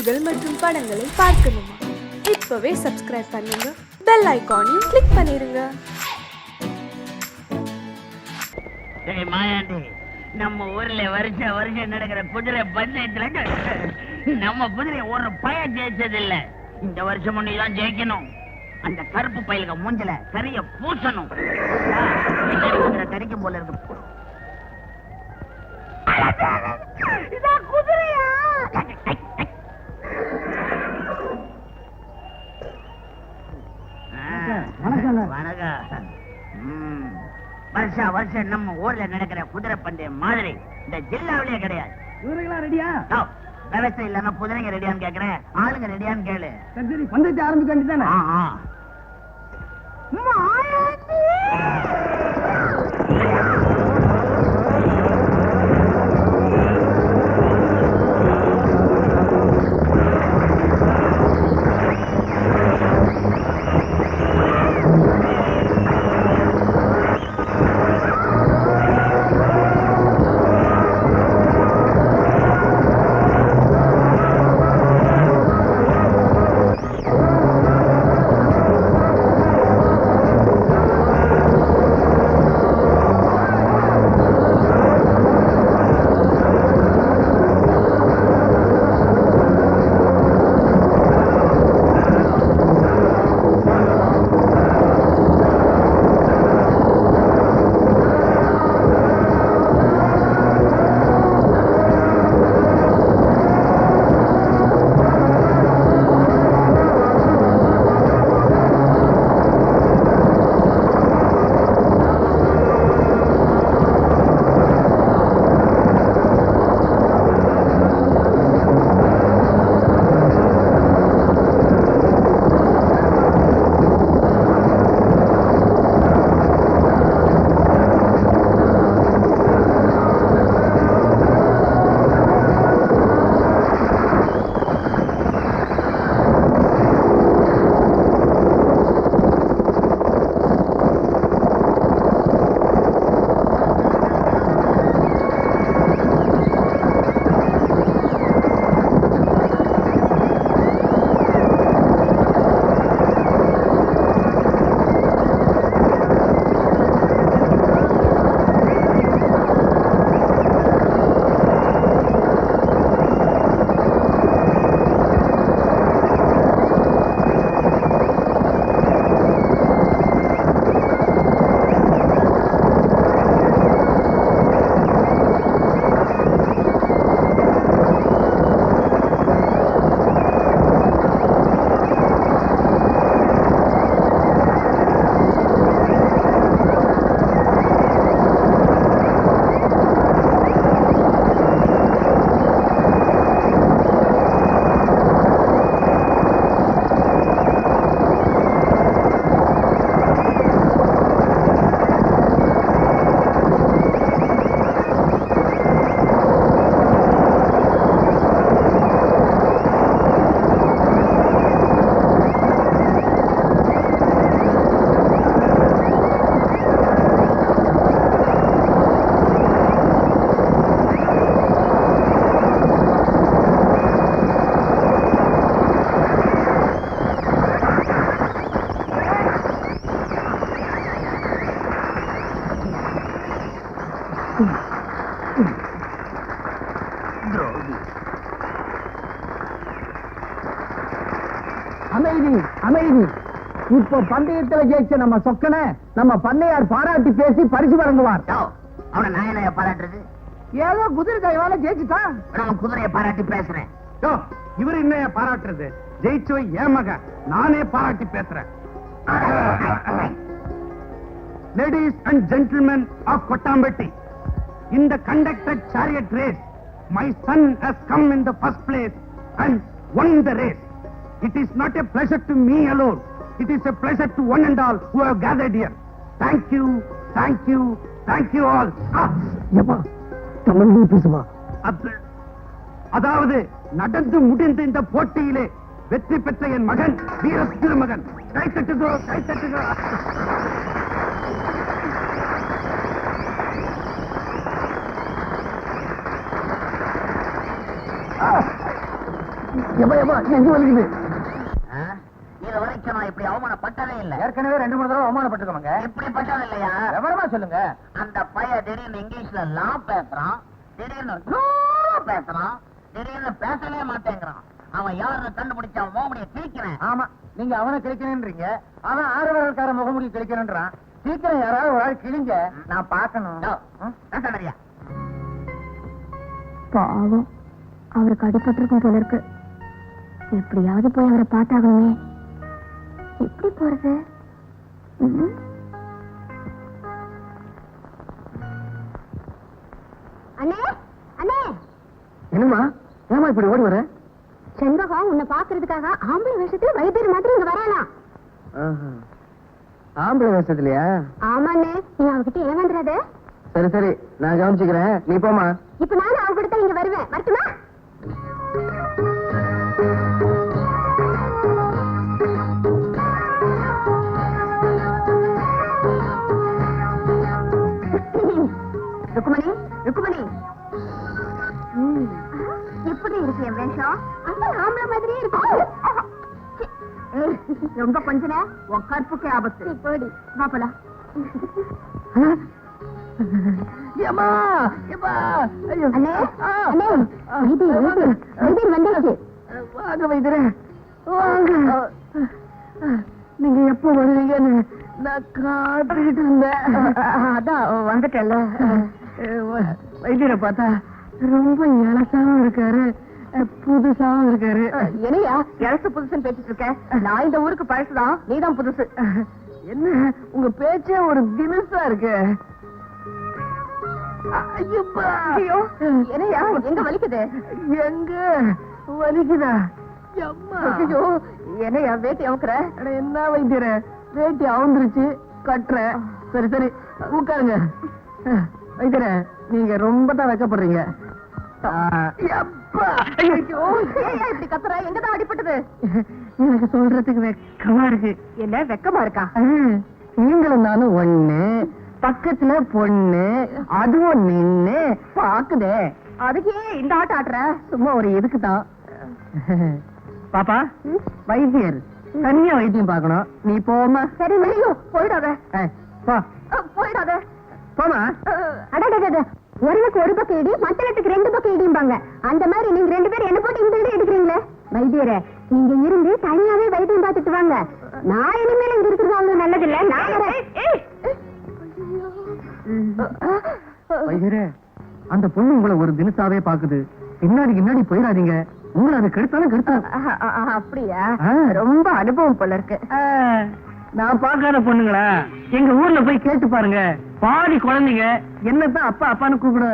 செய்திகள் மற்றும் படங்களை பார்க்கணுமா? இப்பவே சப்ஸ்கிரைப் பண்ணுங்க. பெல் ஐகானையும் கிளிக் பண்ணிருங்க. மாயாண்டி நம்ம ஊர்ல வருஷ வருஷம் நடக்கிற குதிரை பஞ்சாயத்துல நம்ம குதிரை ஒரு பய ஜெயிச்சது இல்ல இந்த வருஷம் நீ தான் ஜெயிக்கணும். அந்த கருப்பு பயிலுக்கு மூஞ்சல சரிய பூசணும். கிடைக்கும் போல இருக்கு இதான் குதிரையா வணக்கம். வருஷா வருஷம் நம்ம ஊர்ல நடக்கிற குதிரை பந்தயம் மாதிரி இந்த ஜில்லாவிலேயே கிடையாது. இவர்களா ரெடியா விவசாயம் இல்லன்னா குதிரைங்க ரெடியான்னு கேக்குறேன். ஆளுங்க ரெடியான்னு கேளு. சரி சரி பந்தயத்தை ஆரம்பிக்க வேண்டியதானே ஆ, இப்ப பந்தயத்துல ஜெயிச்ச நம்ம சொக்கன நம்ம பண்ணையார் பாராட்டி பேசி பரிசு வழங்குவார். அவனை நான் என்ன பாராட்டுறது? ஏதோ குதிரை கைவால ஜெயிச்சுட்டான் நான் குதிரையை பாராட்டி பேசுறேன். இவர் என்ன பாராட்டுறது? ஜெயிச்சவை ஏன் மக நானே பாராட்டி பேசுறேன். Ladies and gentlemen of Kottampatti in the conducted chariot race, my son has come in the first place and won the race. It is not a pleasure to me alone. It is a pleasure to one and all who have gathered here. Thank you, thank you, thank you all. அப்- அதாவது நடந்து முடிந்த இந்த போட்டியிலே வெற்றி பெற்ற என் மகன் வீர திருமகன் கை தட்டுகிறோ கை தட்டுகிறோ எப்பா எப்பா எங்க வலிக்குது இப்படி அவமானப்பட்டதே இல்ல. ஏற்கனவே ரெண்டு மூணு தடவை அவமானப்பட்டிருக்கோங்க இப்படிப்பட்டது இல்லையா? விவரமா சொல்லுங்க. அந்த பையன் திடீர்னு இங்கிலீஷ்ல லா பேசுறான். திடீர்னு பேசுறான். திடீர்னு பேசவே மாட்டேங்கிறான். அவன் யாருன்னு கண்டுபிடிச்சு மோமடியை கிழிக்கிறேன். ஆமா நீங்க அவனை கிழிக்கணுன்றீங்க. அவன் ஆறு விரல்கார முகமுடி கிழிக்கணுன்றான். சீக்கிரம் யாராவது ஒரு ஆள் கிழிங்க. நான் பார்க்கணும். பாவம். அவருக்கு அடிபட்டிருக்கும் போல இருக்கு. எப்படியாவது போய் அவரை பார்த்தாகணுமே. போறது? அண்ணே அண்ணே. என்னம்மா? ஏமா இப்படி ஓடி வர? செண்பகம் உன்னை பாக்குறதுக்காக ஆம்பளை வேஷத்துல வைத்தியர் மாதிரி இங்க வரானா ஆம்பளை வேஷத்துலயா? ஆமாண்ணே நீ அவகிட்ட ஏமாந்துடாத சரி சரி. நான் கவனிச்சுக்கிறேன். நீ போமா இப்ப நானும் அவங்க கூட இங்க வருவேன். வரட்டுமா? ருக்குமணி ருக்குமணி. எப்படி இருக்கு என் வேஷம்? அந்த ஆம்பளை மாதிரியே இருக்கு. ரொம்ப கொஞ்ச உன் கற்புக்கு ஆபத்து. போடி. வாங்க நீங்க எப்போ வருவீங்கன்னு நான் காத்துக்கிட்டு இருந்தேன். அதான் வந்துட்டல வைத்தியரை பார்த்தா ரொம்ப இலசாவும் இருக்காரு. புதுசாவும் இருக்காரு. என்னையா? இழசு புதுசுன்னு பேசிட்டு இருக்க நான் இந்த ஊருக்கு பழசுதான். நீதான் புதுசு. என்ன? உங்க பேச்சே ஒரு தினசா இருக்கு. என்னையா? எங்க வலிக்குது? எங்க? வலிக்குதா? அம்மா! ஐயோ! என்னையா வேட்டி அமுக்குற? அட, என்ன வைத்தியர? வேட்டி அவுந்துருச்சு. கட்டுறேன். சரி சரி. உட்காருங்க. வைத்தியர நீங்க ரொம்ப தான் வைக்கப்படுறீங்க இப்படி கத்துற? எங்கதான் அடிபட்டது? எனக்கு சொல்றதுக்கு வெக்கமா இருக்கு. என்ன வெக்கமா இருக்கா? நீங்களும் நானும் ஒண்ணு பக்கத்துல பொண்ணு அதுவும் நின்னு பாக்குதே. அதுக்கு இந்த ஆட்டம் ஆடுற சும்மா ஒரு இதுக்கு தான் பாப்பா வைத்தியர் தனியா வைத்தியம் பார்க்கணும். நீ போமா சரி அஹ், போயிடாத. போமா? அடடடட ஒருளுக்கு ஒரு பக்கம் இடி மத்தளத்துக்கு ரெண்டு பக்கம் இடிம்பாங்க. அந்த மாதிரி நீங்க ரெண்டு பேரும் என்ன போட்டு இந்த இடி எடுக்கிறீங்களே? வைத்தியரே நீங்க இருந்து தனியாவே வைத்தியம் பார்த்துட்டு வாங்க. நான் இனிமேல் இங்க இருக்கிறது அவ்வளவு நல்லது இல்ல நான். வைத்தியரே அந்த பொண்ணு உங்களை ஒரு தினசாவே பாக்குது பின்னாடி பின்னாடி போயிடாதீங்க. உங்களை அது கெடுத்தாலும் கெடுத்தாலும் அப்படியா. ரொம்ப அனுபவம் போல இருக்கு. நான் பார்க்காத பொண்ணுங்களா? எங்க ஊர்ல போய் கேட்டு பாருங்க. பாதி குழந்தைங்க என்னதான் அப்பா அப்பான்னு கூப்பிட.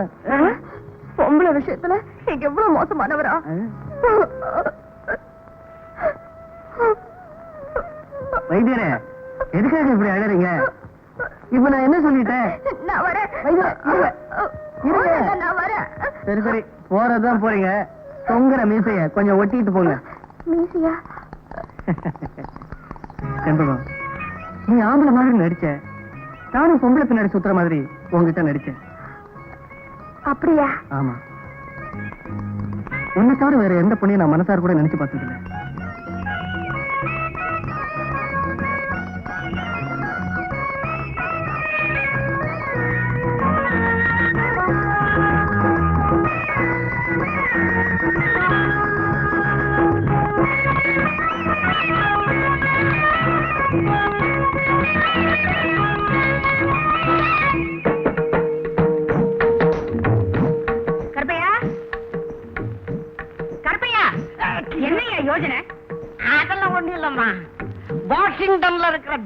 பொம்பளை விஷயத்துல நீங்க எவ்வளவு மோசமானவரா? வைத்தியரே எதுக்காக இப்படி அழறீங்க இப்ப நான் என்ன சொல்லிட்டேன்? நான் வரேன். நான் வரேன். சரி சரி. போறதுதான் போறீங்க. தொங்குற மீசைய கொஞ்சம் ஒட்டிட்டு போங்க. மீசியா? செண்பகம் நீ ஆம்பளை மாதிரி நடிச்ச. நானும் பொம்பளை பின்னாடி சுத்துற மாதிரி உங்ககிட்ட நடிச்சேன் அப்படியா? ஆமா. உன்னை தவிர வேற எந்த பொண்ணையும் நான் மனசார கூட நினைச்சு பார்த்ததில்ல.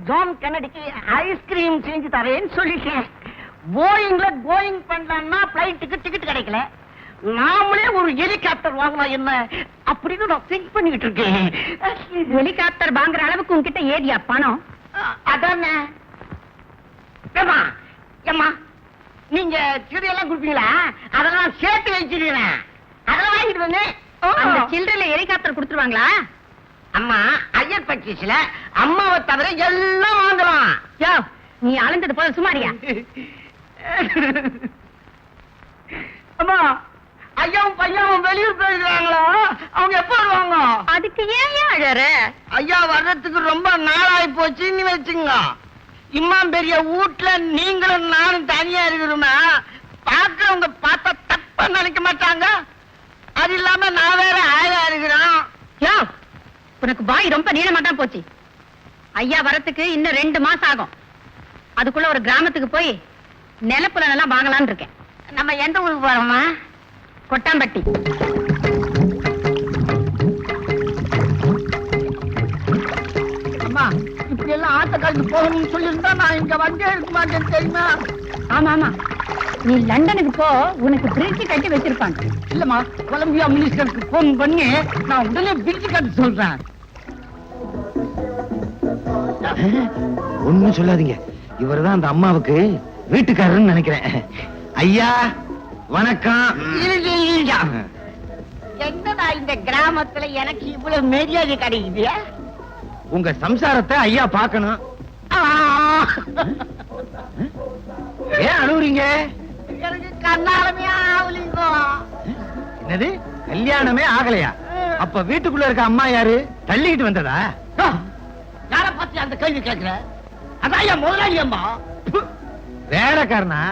ஜான் கென்னடிக்கு ஐஸ்கிரீம் செஞ்சு தரேன்னு சொல்லிட்டேன். போயிங்ல கோயிங் பண்ணலாம்னா பிளைட்டுக்கு டிக்கெட் கிடைக்கல. நாமளே ஒரு ஹெலிகாப்டர் வாங்கலாம் என்ன? அப்படின்னு நான் திங்க் பண்ணிக்கிட்டு இருக்கேன். ஹெலிகாப்டர் வாங்குற அளவுக்கு உன்கிட்ட ஏரியா பணம்? அதானே. ஏம்மா ஏம்மா நீங்க சிறையெல்லாம் கொடுப்பீங்களா? அதெல்லாம் சேர்த்து வச்சிருக்கேன் அதெல்லாம் வாங்கிட்டு வந்து அந்த சில்லறையில ஹெலிகாப்டர் கொடுத்துருவாங்களா? அம்மா ஐயர் பர்ச்சேஸ்ல அம்மாவை தவிர எல்லாம் வாங்கலாம். யோ நீ அளந்தது போல சுமாரியா? அம்மா ஐயாவும் பையாவும் வெளியூர் போயிருக்காங்களா அவங்க எப்ப வருவாங்க? அதுக்கு ஏன் ஏன் அழற? ஐயா வர்றதுக்கு ரொம்ப நாளாகி போச்சுன்னு வச்சுங்க இம்மா பெரிய வீட்டுல நீங்களும் நானும் தனியா இருக்கிறோமா? பாக்குறவங்க பார்த்தா தப்பா நினைக்க மாட்டாங்க. அது இல்லாம நான் வேற ஆயா இருக்கிறேன். யோ உனக்கு வாய் ரொம்ப நீளமா தான் போச்சு. ஐயா வரத்துக்கு இன்னும் ரெண்டு மாசம் ஆகும். அதுக்குள்ள ஒரு கிராமத்துக்கு போய் நிலப்புலம் எல்லாம் வாங்கலாம்னு இருக்கேன். நம்ம எந்த ஊருக்கு போறோமா கொட்டாம்பட்டி. அம்மா இப்படி எல்லாம் ஆட்டக்காரத்து போகணும்னு சொல்லியிருந்தா நான் இங்க வந்தே இருக்க மாட்டேன் தெரியுமா? ஆமா ஆமா நீ லண்டனுக்கு போ உனக்கு பிரிட்ஜ் கட்டி வச்சிருப்பாங்க. இல்லம்மா கொலம்பியா மினிஸ்டருக்கு போன் பண்ணி நான் உடனே பிரிச்சு கட்ட சொல்றேன். ஒண்ணும் சொல்லாதீங்க. இவர்தான் அந்த அம்மாவுக்கு வீட்டுக்காரர்னு நினைக்கிறேன். ஐயா வணக்கம். என்னடா இந்த கிராமத்துல எனக்கு இவ்வளவு மரியாதை கிடைக்குது? உங்க சம்சாரத்தை ஐயா பார்க்கணும். ஏன் அழுவுறீங்க? எனக்கு கண்ணாலமே ஆவலிங்கோ என்னது? கல்யாணமே ஆகலையா? அப்ப வீட்டுக்குள்ள இருக்க அம்மா யாரு? தள்ளிக்கிட்டு வந்ததா? யார பத்தி அந்த கேள்வி கேட்கிற? அதான் என் முதலாளி அம்மா. வேலைக்காரனா?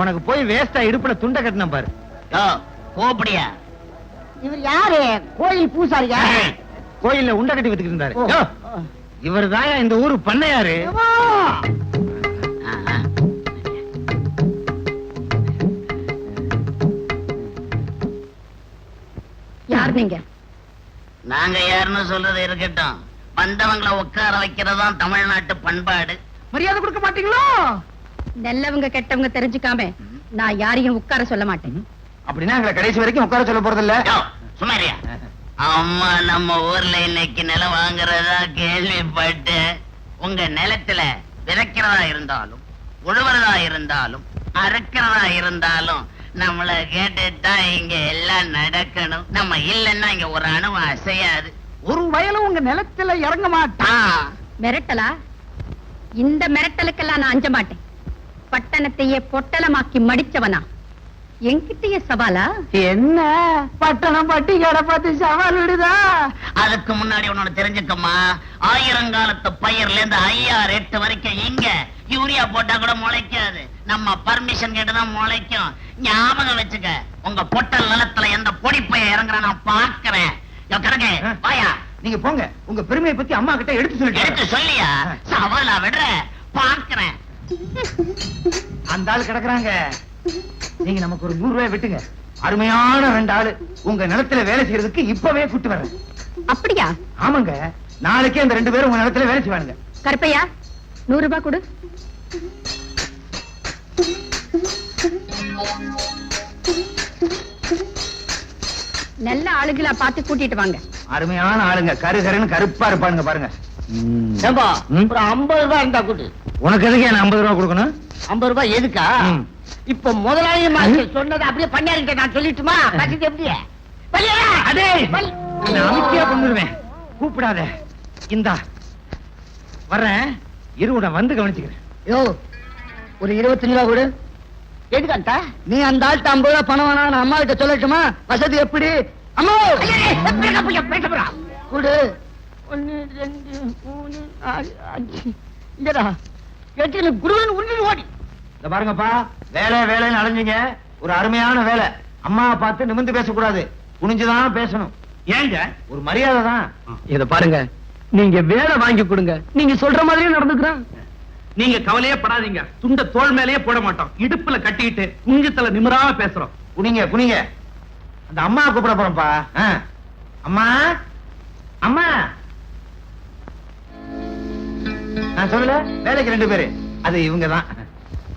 உனக்கு போய் வேஸ்டா இடுப்புல துண்டை கட்டின பாரு. கோப்படியா இவர் யாரு? கோயில் பூசாரியா? கோயில்ல உண்டை கட்டி வித்துக்கிட்டு இருந்தாரு. இவர் தான் இந்த ஊரு பண்ணையாரு? யார் நீங்க நாங்க யாருன்னு சொல்றது இருக்கட்டும். வந்தவங்கள உட்கார வைக்கிறதுதான் தமிழ்நாட்டு பண்பாடு. மரியாதை கொடுக்க மாட்டீங்களோ? நல்லவங்க கெட்டவங்க தெரிஞ்சுக்காம நான் யாரையும் உட்கார சொல்ல மாட்டேன். அப்படின்னா எங்களை கடைசி வரைக்கும் உட்கார சொல்ல போறது இல்ல சுமாரியா அம்மா நம்ம ஊர்ல இன்னைக்கு நிலம் வாங்குறதா கேள்விப்பட்டு உங்க நிலத்துல விதைக்கிறதா இருந்தாலும் உழுவுறதா இருந்தாலும் அறுக்கிறதா இருந்தாலும் நம்மள கேட்டுதான் இங்க எல்லாம் நடக்கணும். நம்ம இல்லைன்னா இங்க ஒரு அணுவும் அசையாது. ஒரு வயலும் உங்க நிலத்துல இறங்க மாட்டான் மிரட்டலா? இந்த மிரட்டலுக்கெல்லாம் நான் அஞ்ச மாட்டேன். பட்டணத்தையே பொட்டலமாக்கி மடிச்சவனா? என்கிட்டயே சவாலா? என்ன? பட்டணம் பட்டி கடை பார்த்து சவால் விடுதா? அதுக்கு முன்னாடி உன்னோட தெரிஞ்சுக்கம்மா. ஆயிரங்காலத்து பயிர்ல இருந்து ஐயாறு எட்டு வரைக்கும் இங்க யூரியா போட்டா கூட முளைக்காது. நம்ம பர்மிஷன் கேட்டுதான் முளைக்கும். ஞாபகம் வச்சுக்க. உங்க பொட்டல் நிலத்துல எந்த பொடிப்பைய இறங்குற நான் பாக்குறேன் கணக்கு வாயா. நீங்க போங்க. உங்க பெருமையை பத்தி அம்மா கிட்ட எடுத்து எடுத்து சொல்லிட்டு சொல்லியா சவாலா விடுற. பாக்குறேன் அந்த ஆளு கிடக்குறாங்க. நீங்க நமக்கு ஒரு நூறு ரூபாய் விட்டுங்க. அருமையான ரெண்டு ஆளு. உங்க நிலத்துல வேலை செய்யறதுக்கு இப்பவே கூட்டு வரேன் அப்படியா? ஆமாங்க. நாளைக்கே அந்த ரெண்டு பேரும் உங்க நிலத்துல வேலை செய்வானுங்க. கருப்பையா நூறு ரூபாய் கொடு. நல்ல ஆளுகளா பார்த்து கூட்டிட்டு வாங்க. அருமையான ஆளுங்க. கரு கருன்னு கருப்பா இருப்பானுங்க பாருங்க. ஏம்பா ம். ஒரு ஐம்பது ரூபாய் இருந்தா கூட்டு. உனக்கு எதுக்கு என்ன ஐம்பது ரூபாய் கொடுக்கணும்? ஐம்பது ரூபாய் எதுக்கா. இப்ப முதலாளி மாஸ்டர் சொன்னதை அப்படியே பண்ணியாருக்கிட்ட நான் சொல்லிட்டுமா? பசிக்கு எப்படி பையா, அடே! பல்- நான் அமைதியா கொண்டுருவேன். கூப்பிடாத. இந்தா. வர்றேன். இருவுட வந்து கவனிச்சுக்கிறேன். யோ ஒரு இருபத்தஞ்சு ரூபா கொடு. எதுக்காண்டா நீ அந்த ஆள்கிட்ட ஐம்பது ரூபா பணம் வேணா நான் அம்மா கிட்ட சொல்லட்டுமா? வசதி எப்படி? அம்மா! கொடு. ஒன்னு ரெண்டு மூணு நாலு அஞ்சு. இல்லடா எட்டு குருவன் உருண்டு ஓடி. இந்த பாருங்கப்பா வேலை வேலைன்னு அலைஞ்சீங்க. ஒரு அருமையான வேலை. அம்மாவை பார்த்து நிமிர்ந்து பேசக்கூடாது. குனிஞ்சுதான் பேசணும். ஏங்க ஒரு மரியாதை தான் இத பாருங்க. நீங்க வேலை வாங்கி கொடுங்க. நீங்க சொல்ற மாதிரியே நடந்துக்கிறேன். நீங்க கவலையே படாதீங்க. துண்ட தோள் மேலேயே போட மாட்டோம். இடுப்புல கட்டிக்கிட்டு குஞ்சத்துல நிமிராம பேசுறோம். குனிங்க குனிங்க. அந்த அம்மா கூப்பிட போறோம்ப்பா. அம்மா? அம்மா? நான் சொல்லல வேலைக்கு ரெண்டு பேரு. அது இவங்க தான்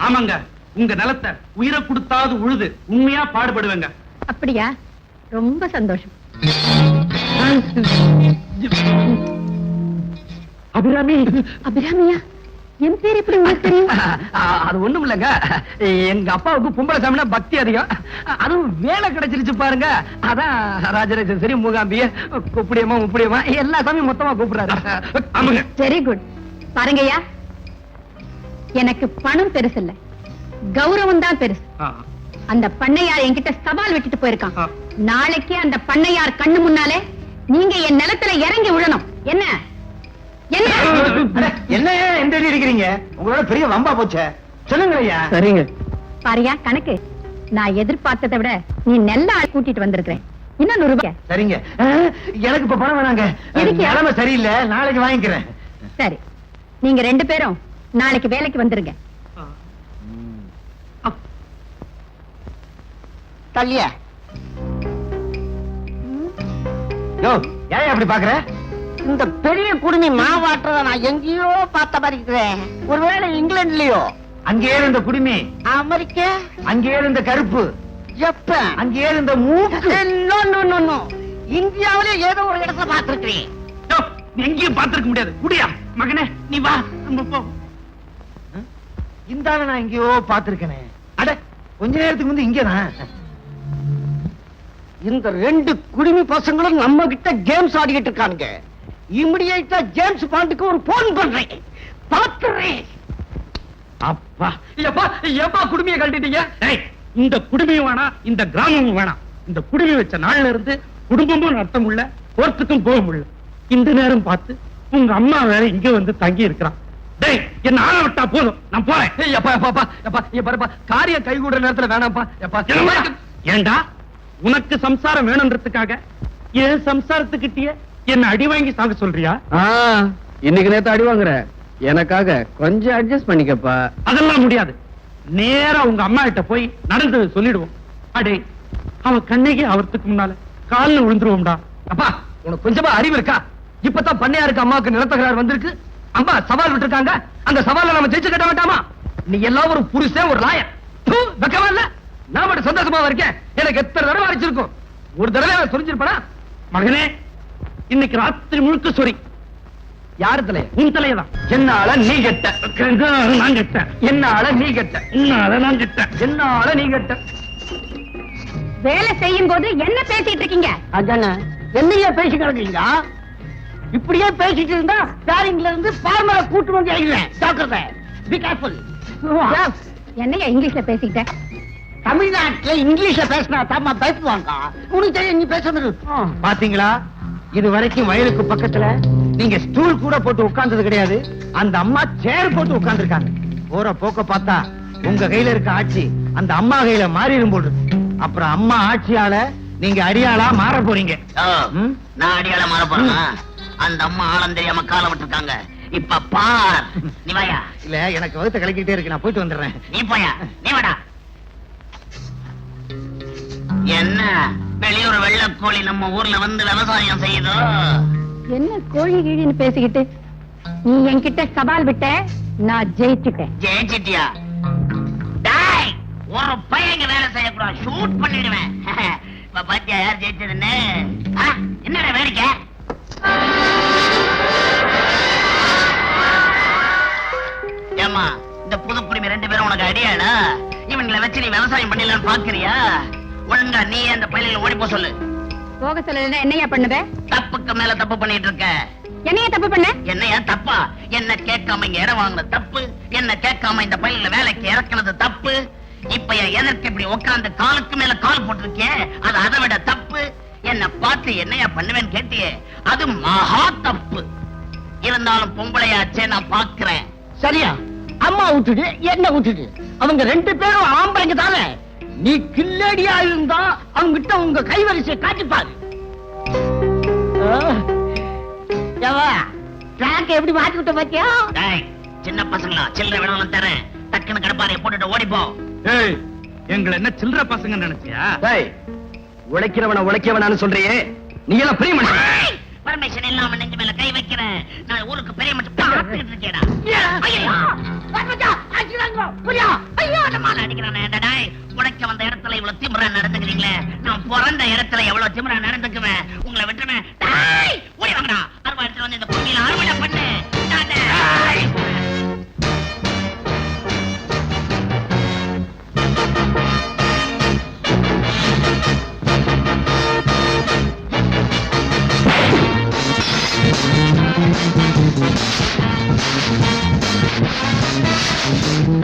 ஆமாங்க. உங்க நிலத்தை உயிரை கொடுத்தாவது உழுது உண்மையா பாடுபடுவேங்க. அப்படியா? ரொம்ப சந்தோஷம். அபிராமி. அபிராமியா? என் பேர் எப்படி உங்களுக்கு தெரியும்? அது ஒண்ணும் இல்லைங்க. எங்க அப்பாவுக்கு பொம்பளை சாமினா பக்தி அதிகம். அதுவும் வேலை கிடைச்சிருச்சு பாருங்க. அதான் ராஜராஜேஸ்வரி மூகாம்பிய குப்படியம்மா முப்படியம்மா எல்லா சாமியும் மொத்தமா கூப்பிடுறாரு. வெரி குட் பாருங்கய்யா எனக்கு பணம் பெருசு இல்ல. கௌரவம் தான் பெருசு. அந்த பண்ணையார் என்கிட்ட சவால் விட்டுட்டு போயிருக்கான். நாளைக்கு அந்த பண்ணையார் கண்ணு முன்னாலே நீங்க என் நிலத்துல இறங்கி விழணும் என்ன? என்ன? என்ன எந்த இருக்கிறீங்க உங்களோட பெரிய வம்பா போச்சே. சொல்லுங்க சரிங்க. பாரியா கணக்கு. நான் எதிர்பார்த்ததை விட நீ நல்ல கூட்டிட்டு வந்திருக்கிறேன். இன்னும் நூறு ரூபாய். சரிங்க. எனக்கு இப்ப பணம் வேணாங்க. எதுக்குயா? நிலைமை சரியில்லை. நாளைக்கு வாங்கிக்கிறேன். சரி. நீங்க ரெண்டு பேரும் நாளைக்கு வேலைக்கு வந்துருங்க. தள்ளிய? யோ ஏன் அப்படி பாக்குற? இந்த பெரிய குடுமி மாவாட்டுறத நான் எங்கேயோ பார்த்த மாதிரி இருக்கிறேன் ஒருவேளை இங்கிலாந்துலயோ? அங்கே இருந்த குடுமி. அமெரிக்க? அங்கே இருந்த கருப்பு. ஜப்பான்? அங்கே இருந்த மூக்கு. இந்தியாவிலே ஏதோ ஒரு இடத்துல பார்த்திருக்கிறேன். எங்கேயும் பார்த்திருக்க முடியாது. குடியா மகனே நீ வா நம்ம போ. இந்த ஆளை நான் எங்கேயோ பாத்திருக்கேனே அட கொஞ்ச நேரத்துக்கு வந்து இங்கதான். இந்த ரெண்டு குடுமி பசங்களும் நம்ம கிட்ட கேம்ஸ் ஆடிக்கிட்டு இருக்கானுங்க. இமிடியேட்டா ஜேம்ஸ் பாண்டுக்கு ஒரு போன் பண்றேன். பாத்துறேன் அப்பா. எப்பா எப்பா குடுமையை கழட்டிட்டீங்க? இந்த குடுமையும் வேணாம் இந்த கிராமமும் வேணாம். இந்த குடுமி வச்ச நாள்ல இருந்து குடும்பமும் நடத்த முடியல ஒருத்துக்கும் போக முடியல. இந்த நேரம் பார்த்து உங்க அம்மா வேற இங்க வந்து தங்கி இருக்கிறான். டேய் என்ன ஆள விட்டா போதும். நான் போறேன். எப்பா எப்பா எப்பா, எப்பா இங்க பாருப்பா. காரியம் கை கூடுற நேரத்துல வேணாம்ப்பா. எப்பா? ஏண்டா? உனக்கு சம்சாரம் வேணும்ன்றதுக்காக என் சம்சாரத்துக்கிட்டயே என்ன அடி வாங்கி சாக சொல்றியா? இன்னைக்கு நேத்து அடி வாங்குற. எனக்காக கொஞ்சம் அட்ஜஸ்ட் பண்ணிக்கப்பா. அதெல்லாம் முடியாது. நேரா உங்க அம்மா கிட்ட போய் நடந்தது சொல்லிடுவோம். அடே அவன் கண்ணகி அவர்த்துக்கு முன்னால கால்ல விழுந்துருவோம்டா. அப்பா உனக்கு கொஞ்சமா அறிவு இருக்கா? இப்பதான் பண்ணையாருக்கு அம்மாவுக்கு நிலத்தகராறு வந்திருக்கு. அம்மா சவால் விட்டுருக்காங்க. அந்த சவாலை நம்ம ஜெயிச்சு கட்ட வேண்டாமா நீ எல்லாம் ஒரு புருஷன் ஒரு லாயர். தூ, வெக்கமா இல்ல? நான் மட்டும் சந்தோஷமா இருக்கேன்? எனக்கு எத்தனை தடவை அடிச்சிருக்கும். ஒரு தடவை சொல்லிச்சிருப்பா மகனே இன்னைக்கு ராத்திரி முழுக்க சொரி யாரு தலைய? உன் தலையதான் என்னால நீ கெட்ட. நான் கெட்டேன் என்னால நீ கெட்ட. இன்னும் நான் கெட்டேன் என்னால நீ கெட்ட. வேலை செய்யும் போது என்ன பேசிட்டு இருக்கீங்க? அதானே? என்னையா பேசி கிடக்கீங்க இப்படியே பேசிட்டு இருந்தா ஸ்டாரிங்ல இருந்து பார்மரை கூட்டு வந்து ஜாக்கிரதை. பி கேர்ஃபுல் என்னையா இங்கிலீஷ்ல பேசிக்கிட்ட? தமிழ்நாட்டுல இங்கிலீஷ்ல பேசினா தாமா பயப்படுவாங்க? உனக்கு தெரியும் நீ பேசுறது. பாத்தீங்களா? இது வரைக்கும் வயலுக்கு பக்கத்துல நீங்க ஸ்டூல் கூட போட்டு உட்கார்ந்தது கிடையாது. அந்த அம்மா சேர் போட்டு உட்கார்ந்திருக்காங்க. போற போக்க பார்த்தா உங்க கையில இருக்க ஆட்சி அந்த அம்மா கையில மாறிடும் இருக்கு. அப்புறம் அம்மா ஆட்சியால நீங்க அடியாளா மாற போறீங்க? நான் அடியாள மாற போறேன்? அந்த அம்மா ஆழம் தெரியாம கால விட்டுருக்காங்க. இப்ப பார். நீ வாயா. இல்ல எனக்கு வகுத்த கலக்கிட்டே இருக்கு. நான் போயிட்டு வந்துடுறேன். நீ போயா. நீ வாடா. என்ன? வெளியூர் வெள்ளக்கோழி நம்ம ஊர்ல வந்து விவசாயம் செய்யுதோ? என்ன கோழி கீழின்னு பேசிக்கிட்டு? நீ என்கிட்ட சவால் விட்ட நான் ஜெயிச்சுட்டேன். ஜெயிச்சிட்டியா? டாய் ஒரு பையன் இங்க வேலை செய்யக்கூடாது. ஷூட் பண்ணிடுவேன். இப்ப பாத்தியா யார் ஜெயிச்சதுன்னு? என்னடா வேடிக்கை? ஏமா இந்த புது குடிமை ரெண்டு பேரும் உனக்கு அடியாளா? இவங்களை வச்சு நீ விவசாயம் பண்ணிடலாம்னு பாக்குறியா? ஒழுங்கா நீ அந்த பள்ளியில ஓடி போக சொல்லு. போக சொல்லலைன்னா என்னையா பண்ணுவ தப்புக்கு மேல தப்பு பண்ணிட்டு இருக்க. என்னையா தப்பு பண்ண? என்னையா தப்பா? என்ன கேட்காம இங்க இடம் வாங்குனது தப்பு. என்ன கேட்காம இந்த பையில வேலைக்கு இறக்குனது தப்பு. இப்ப எதற்கு இப்படி உட்கார்ந்து காலுக்கு மேல கால் போட்டிருக்கே அது அதை விட தப்பு. என்ன பார்த்து என்னையா பண்ணுவேன்னு கேட்டியே அது மகா தப்பு. இருந்தாலும் பொம்பளையாச்சே நான் பாக்குறேன் சரியா? அம்மா விட்டுடு என்ன விட்டுடு அவங்க ரெண்டு பேரும் ஆம்பளைங்க தானே? நீ கில்லடியா இருந்தா அவங்க கிட்ட உங்க கைவரிசையை காட்டிப்பாரு ட்ராக் எப்படி மாட்டி விட்ட பாத்தியா சின்ன பசங்களா சில்லறை வேணாலும் தரேன். டக்குன்னு கடப்பாறைய போட்டுட்டு ஓடிப்போ. ஏய் எங்களை என்ன சில்லற பசங்க நினைச்சியா? டேய் உழைக்கிறவன உழைக்கவனான்னு சொல்றியே. நீ எல்லாம் பெரிய மனுஷன். பர்மிஷன் இல்லாம நெஞ்சு மேல கை வைக்கிறேன். நான் ஊருக்கு பெரிய மட்டும் பார்த்துக்கிட்டு இருக்கேடா. ஐயோ! பர்மிஷா, அடிக்கிறாங்க. புரியா? வந்த இடத்துல இவ்வளவு திமிரா நடந்துக்கிறீங்களே நான் பிறந்த இடத்துல எவ்வளவு திமிரா நடந்துக்குவேன் உங்களை விட்டுருவேன் டேய், ஓடி வாங்கடா அறுவடை எடுத்துட்டு வந்து இந்த பூமியில அறுவடை பண்ணு டேய். ஆ Thank you.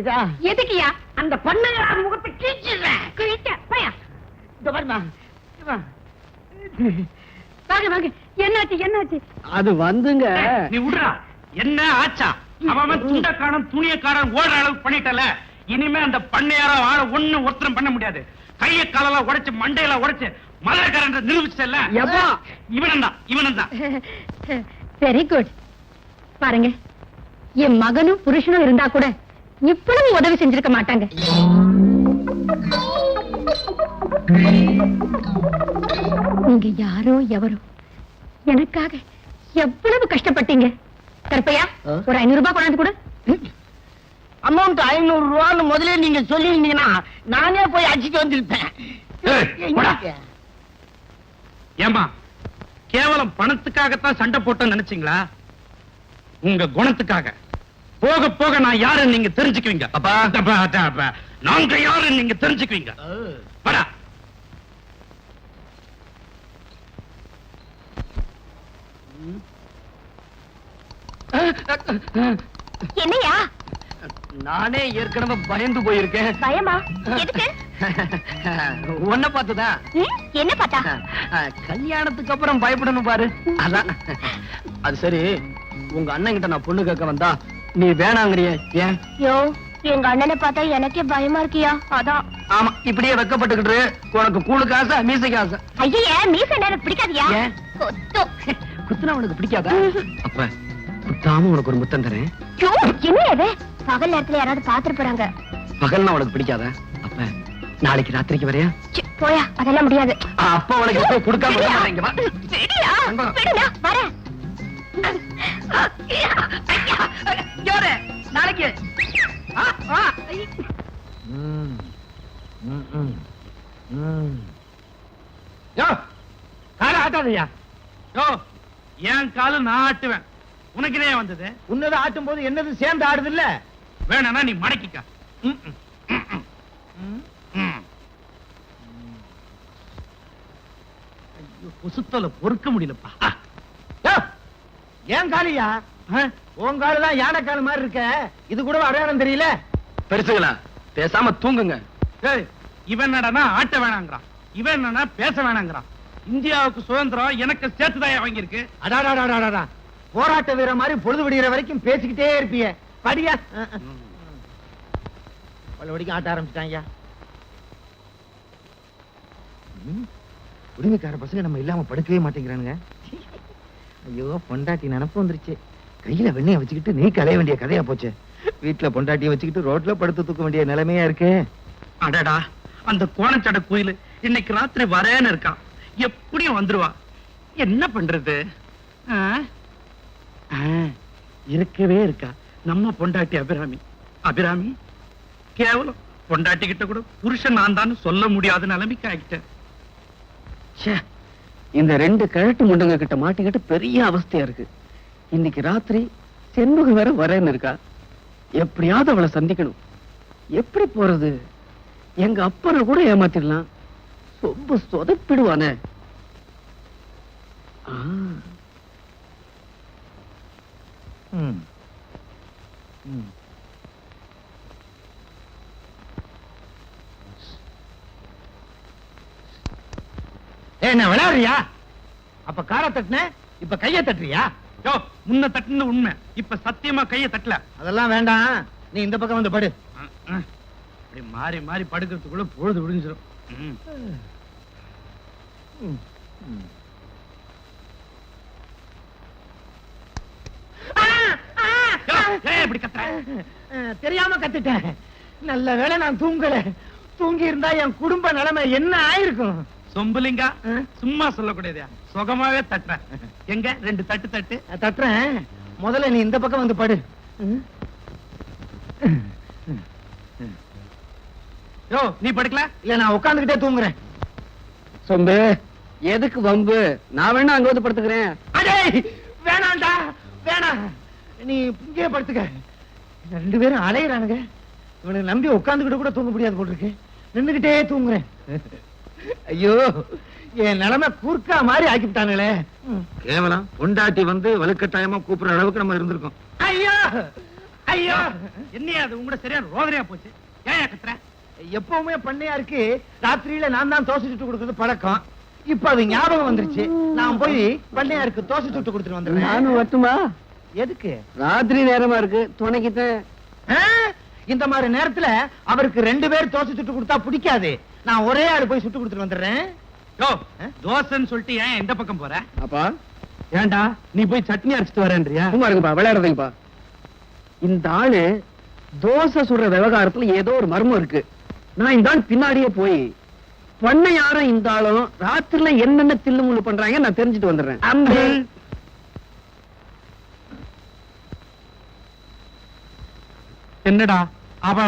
இதா எதுக்குயா? அந்த பண்ணையார் முகத்தை கீச்சிடுறேன் கிழிக்க போயா. இந்த பாருமா இவன். வாங்க வாங்க. என்னாச்சு என்னாச்சு? அது வந்துங்க. நீ விடுறா. என்ன ஆச்சா? அவன் துண்டக்காரன் துணியக்காரன் ஓடுற அளவுக்கு பண்ணிட்டல. இனிமே அந்த பண்ணையார ஆள ஒண்ணு ஒருத்தரும் பண்ண முடியாது. கைய காலெல்லாம் உடைச்சு மண்டையில உடைச்சு மதுரக்காரன் நிரூபிச்சல? இவனும் தான் இவனும் தான் வெரி குட் பாருங்க. என் மகனும் புருஷனும் இருந்தா கூட இவ்வளவு உதவி செஞ்சிருக்க மாட்டாங்க. நீங்க யாரோ எவரோ. எனக்காக எவ்வளவு கஷ்டப்பட்டீங்க? கருப்பையா ஒரு ஐநூறு ரூபாய் கொண்டாந்து கொடு. அமௌண்ட் ஐநூறு ரூபான்னு முதல்ல நீங்க சொல்லியிருந்தீங்கன்னா நானே போய் அடிச்சுட்டு வந்திருப்பேன். ஏமா கேவலம் பணத்துக்காகத்தான் சண்டை போட்டோம்னு நினைச்சீங்களா? உங்க குணத்துக்காக. போக போக நான் யாருன்னு நீங்க தெரிஞ்சுக்குவீங்க. அப்பா. அப்பா, அப்பா, அப்பா. நாங்க யாருன்னு நீங்க தெரிஞ்சுக்குவீங்க. படா என்னையா? நானே ஏற்கனவே பயந்து போயிருக்கேன். பயமா? உன்ன பார்த்துதான். என்ன பார்த்தா? கல்யாணத்துக்கு அப்புறம் பயப்படணும் பாரு. அதான். அது சரி. உங்க அண்ணன் கிட்ட நான் பொண்ணு கேட்க வந்தா நீ வேணாங்கறிய ஏன்? யோ எங்க அண்ணனை பார்த்தா எனக்கே பயமா இருக்கியா? அதான். ஆமா இப்படியே வெக்கப்பட்டுக்கிட்டு உனக்கு கூழுக்கு ஆசை மீசைக்கு ஆசை. ஐயா மீச எனக்கு பிடிக்காதியா? கொத்தும். குத்துனா உனக்கு பிடிக்காதா? அப்ப குத்தாம உனக்கு ஒரு முத்தம் தரேன். யோ, என்ன இது? பகல் நேரத்துல யாராவது பாத்துட்டு போறாங்க. பகல்னா உனக்கு பிடிக்காதா? அப்ப நாளைக்கு ராத்திரிக்கு வரையா? போயா அதெல்லாம் முடியாது. அப்ப உனக்கு கொடுக்காம வரேன். ஜோரே, நாளைக்கு. ஆ, ஆ, ஐ. யோ கால ஆட்டாதயா யோ என் காலு நான் ஆட்டுவேன். உனக்கு இதே வந்தது? உன்னதை ஆட்டும் போது என்னது சேர்ந்து ஆடுது இல்ல வேணாம்னா நீ மடக்கிக்க. ம், ம், ம், ம், ம். ஐயோ, கொசுத்தொலை பொறுக்க முடியலப்பா. ஏன் காலியா? உன் காலு தான் யானை கால் மாதிரி இருக்க. இது கூட அடையாளம் தெரியல. பெருசுகளா பேசாம தூங்குங்க. இவன் என்னடான்னா ஆட்ட வேணாங்கிறான். இவன் என்னன்னா பேச வேணாங்கிறான். இந்தியாவுக்கு சுதந்திரம் எனக்கு சேர்த்துதான் வாங்கியிருக்கு. அடாடாடாடாடா. போராட்ட வீர மாதிரி பொழுது விடுகிற வரைக்கும் பேசிக்கிட்டே இருப்பிய. படியா. பல்லபடிக்கு ஆட்ட ஆரம்பிச்சிட்டாங்க உரிமைக்கார பசங்க நம்ம இல்லாம படுக்கவே மாட்டேங்கிறானுங்க. ஐயோ பொண்டாட்டி நினப்பு வந்துருச்சு. கையில வெண்ணெய வச்சுக்கிட்டு நீ கலைய வேண்டிய கதையா போச்சு. வீட்டுல பொண்டாட்டியை வச்சுக்கிட்டு ரோட்ல படுத்து தூக்க வேண்டிய நிலைமையா இருக்கே. அடடா அந்த கோணச்சட கோயில் இன்னைக்கு ராத்திரி வரேன்னு இருக்கான் எப்படியும் வந்துருவா. என்ன பண்றது? இருக்கவே இருக்கா. நம்ம பொண்டாட்டி அபிராமி. அபிராமி? கேவலம். பொண்டாட்டி கிட்ட கூட புருஷன் நான் தான் சொல்ல முடியாத நிலைமைக்கு ஆகிட்டேன் இந்த ரெண்டு கிழட்டு முண்டங்க கிட்ட மாட்டிக்கிட்டு பெரிய அவஸ்தையா இருக்கு. இன்னைக்கு ராத்திரி செண்முகம் வேற வரேன்னு இருக்கா. எப்படியாவது அவளை சந்திக்கணும். எப்படி போறது? எங்க அப்பரை கூட ஏமாத்திடலாம். ரொம்ப சொதப்பிடுவானே. ஆ, ம். ம். என்ன விளையாடுறியா? அப்ப காரை தட்டின இப்ப கைய தட்டுறியா? யோ முன்ன தட்டுன உண்மை. இப்ப சத்தியமா கைய தட்டல. அதெல்லாம் வேண்டாம். நீ இந்த பக்கம் வந்து படு. அப்படி மாறி மாறி படுக்கிறதுக்குள்ள பொழுது விடிஞ்சிரும். ம். யோ, ஏன் இப்படி கத்துற. அஹ், தெரியாம கத்திட்டேன். நல்ல வேளை நான் தூங்கல. தூங்கி இருந்தா என் குடும்ப நிலைமை என்ன ஆயிருக்கும்? சொம்புலிங்கா? சும்மா சொல்லக்கூடியதா சுகமாவே தட்டுற எங்க? ரெண்டு தட்டு தட்டு. தட்டுறேன். முதல்ல நீ இந்த பக்கம் வந்து படு. யோ நீ படுக்கல? இல்ல நான் உட்காந்துக்கிட்டே தூங்குறேன். சொம்பு எதுக்கு வம்பு? நான் வேணா அங்க வந்து படுத்துக்கிறேன். அடே வேணாம்டா வேணாம் நீ இங்கே படுத்துக்க. ரெண்டு பேரும் அலையிறானுங்க. இவனுக்கு நம்பி உட்காந்துக்கிட்டு கூட தூங்க முடியாது போல் இருக்கு. நின்னுகிட்டே தூங்குறேன். ஐயோ என் நிலைமை கூர்க்கா மாதிரி ஆக்கிவிட்டானுங்களே கேவலம். பொண்டாட்டி வந்து வலுக்கட்டாயமா கூப்பிடுற அளவுக்கு நம்ம இருந்திருக்கோம். ஐயோ ஐயோ. என்னையா அது? உங்களோட சரியா ரோதனையா போச்சு. ஏன் கத்துற? எப்பவுமே பண்ணையாருக்கு ராத்திரியில நான் தான் தோசை சுட்டு கொடுக்கறது பழக்கம். இப்ப அது ஞாபகம் வந்துருச்சு. நான் போய் பண்ணையாருக்கு தோசை சுட்டு கொடுத்துட்டு வந்துடுறேன். நானும் வரட்டுமா? எதுக்கு? ராத்திரி நேரமா இருக்கு. துணைக்கிட்டேன்? இந்த மாதிரி நேரத்துல அவருக்கு ரெண்டு பேர் தோசை சுட்டு கொடுத்தா பிடிக்காது. நான் ஒரே ஆளு போய் சுட்டு கொடுத்துட்டு வந்துடுறேன். யோ தோசைன்னு சொல்லிட்டு ஏன் எந்த பக்கம் போற? அப்பா. ஏன்டா நீ போய் சட்னி அரைச்சிட்டு வரேன்றியா? சும்மா இருக்குப்பா விளையாடுறதுங்கப்பா. இந்த ஆளு தோசை சுடுற விவகாரத்துல ஏதோ ஒரு மர்மம் இருக்கு. நான் இந்த ஆள் பின்னாடியே போய் பண்ண யாரும் இந்த ஆளும் ராத்திரில என்னென்ன தில்லு முள்ளு பண்றாங்க நான் தெரிஞ்சுட்டு வந்துடுறேன். அம்பு. என்னடா அவ